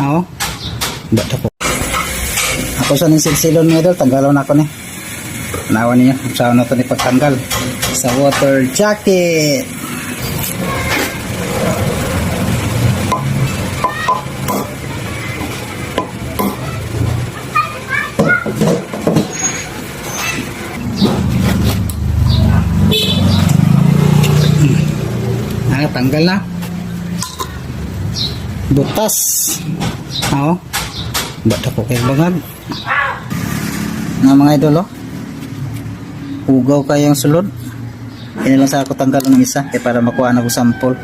Oo. Ba't ako? Ako sa ning silsilon niya idol, tanggalon ako ni. Nawa niya, saan na to ni pagtanggal. Sa water jacket. Ah, tanggal na. Butas. Oo. Ba't ako kayo bangag? Nga mga idol, oh. Hugaw kayang sulod. Kaya lang sa ako tanggal ng isa, kaya para makuha na ko sample.